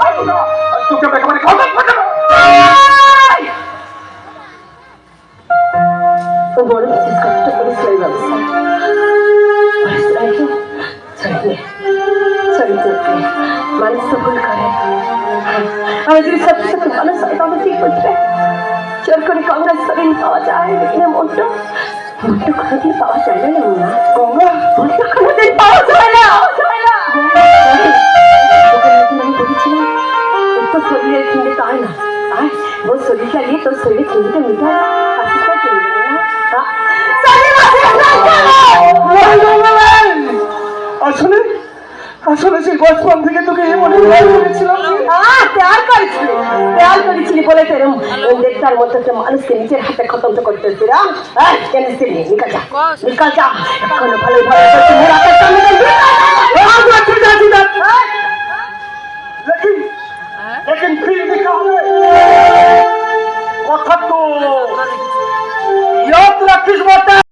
যাবে একেবারে খতম হয়ে যাবে বড় কিছু কষ্ট ব্যবস্থা চলিয়ে চলিয়ে মানুষ তো ভুল করে আমি যদি সত্যি সত্যি মানুষ হয় তবে ঠিক করছে চোর করে কংগ্রেস না না কিনতে তাই না আর তোর মিঠাই হাসিটা কিনবে না হ্যাঁ? চলে মাসে আসলে আসলে সেই বচপন থেকে তোকে এই মনে করেছিলাম প্যার করেছিলি প্যার করেছিলি বলে তেরম দেবতার মতো একটা মানুষকে নিজের হাতে খতম তো করতে হচ্ছিলাম কেন নিকাল যা নিকাল যা এখনও ভালো ভালো 我跟你ป็